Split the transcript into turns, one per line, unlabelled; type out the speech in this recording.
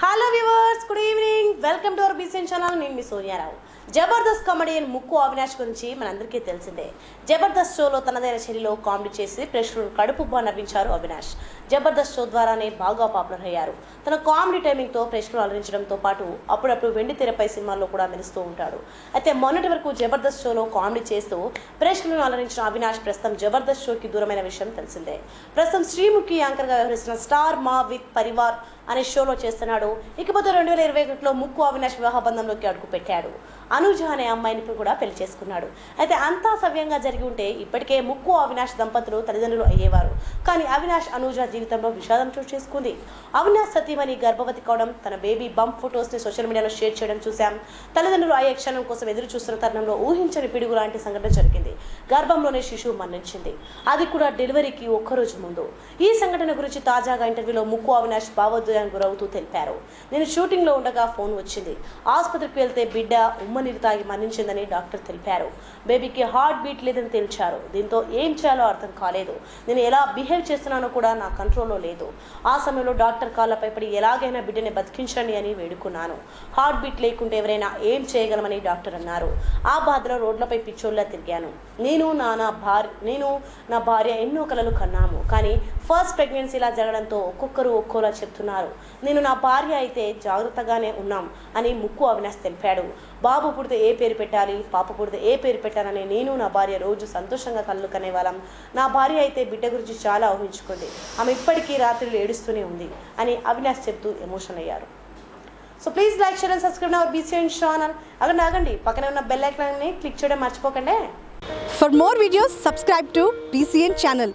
Hello viewers good evening welcome to our బీసీన్ channel నేను మీ Sonia Rao Jabardasth comedian ముక్కు అవినాష్ గురించి మనందరికీ తెలిసిందే. జబర్దస్త్ షోలో తనదైన శైలిలో కామెడీ చేసి ప్రేక్షకులను కడుపుబ్బా నవ్వించారు అవినాష్. జబర్దస్త్ షో ద్వారానే బాగా పాపులర్ అయ్యారు. తన కామెడీ టైమింగ్తో ప్రేక్షకులు అలరించడంతో పాటు అప్పుడప్పుడు వెండి తెరపై సినిమాల్లో కూడా మెరుస్తూ ఉంటాడు. అయితే మొన్నటి వరకు జబర్దస్త్ షోలో కామెడీ చేస్తూ ప్రేక్షకులను అలరించిన అవినాష్ ప్రస్తుతం జబర్దస్త్ షోకి దూరమైన విషయం తెలిసిందే. ప్రస్తుతం శ్రీముఖి యాంకర్గా వ్యవహరిస్తున్న స్టార్ మా విత్ పరివార్ అనే షోలో చేస్తున్నాడు. ఇకపోతే రెండు వేల ఇరవై ఒకటిలో ముక్కు అవినాష్ వివాహ బంధంలోకి అడుగు పెట్టాడు అనుజ అనే అమ్మాయిని కూడా పెళ్ళి చేసుకున్నాడు. అయితే అంతా సవ్యంగా జరిగి ఉంటే ఇప్పటికే ముక్కు అవినాష్ దంపతులు తల్లిదండ్రులు అయ్యేవారు. కానీ అవినాష్ అనుజ జీవితంలో విషాదం చోటు చేసుకుంది. అవినాష్ సతీమణి గర్భవతి కావడం తన బేబీ బంప్ ఫొటోస్ని సోషల్ మీడియాలో షేర్ చేయడం చూశాం. తల్లిదండ్రులు అయ్యే క్షణం కోసం ఎదురు చూస్తున్న తరుణంలో ఊహించని పిడుగు లాంటి సంఘటన జరిగింది. గర్భంలోనే శిశువు మరణించింది. అది కూడా డెలివరీకి ఒక్కరోజు ముందు. ఈ సంఘటన గురించి తాజాగా ఇంటర్వ్యూలో ముక్కు అవినాష్ భావోద్వేగానికి గురవుతూ తెలిపారు. నేను షూటింగ్లో ఉండగా ఫోన్ వచ్చింది. ఆసుపత్రికి వెళ్తే బిడ్డ ఉమ్మ నీరు తాగి మరణించిందని డాక్టర్ తెలిపారు. బేబీకి హార్ట్ బీట్ లేదని తేల్చారు. దీంతో ఏం చేయాలో అర్థం కాలేదు. నేను ఎలా బిహేవ్ చేస్తున్నానో కూడా నా కంట్రోల్లో లేదు. ఆ సమయంలో డాక్టర్ కాళ్ళపై పడి ఎలాగైనా బిడ్డని బతికించండి అని వేడుకున్నాను. హార్ట్ బీట్ లేకుంటే ఎవరైనా ఏం చేయగలమని డాక్టర్ అన్నారు. ఆ బాధలో రోడ్లపై పిచ్చోళ్ళ తిరిగాను. నేను నా నా భార్య నేను నా భార్య ఎన్నో కలలు కన్నాము. కానీ ఫస్ట్ ప్రెగ్నెన్సీ ఇలా జరగడంతో ఒక్కొక్కరు ఒక్కోలా చెప్తున్నారు. నేను నా భార్య అయితే జాగ్రత్తగానే ఉన్నాం అని ముక్కు అవినాష్ తెలిపాడు బాబు పుడితే ఏ పేరు పెట్టాలి? పాప పుడితే ఏ పేరు పెట్టాలని నేను నా భార్య రోజు సంతోషంగా కళ్ళు కనేవాళ్ళం. నా భార్య అయితే బిడ్డ గురించి చాలా ఊహించుకుంది. ఆమె ఇప్పటికీ రాత్రులు ఏడుస్తూనే ఉంది అని అవినాష్ చెప్తూ ఎమోషన్ అయ్యారు. So please like share and subscribe our BCN channel. అక్కడ ఆగండి. పక్కనే ఉన్న బెల్ ఐకాన్ని క్లిక్ చేయడం మర్చిపోకండి.
For more videos subscribe to BCN channel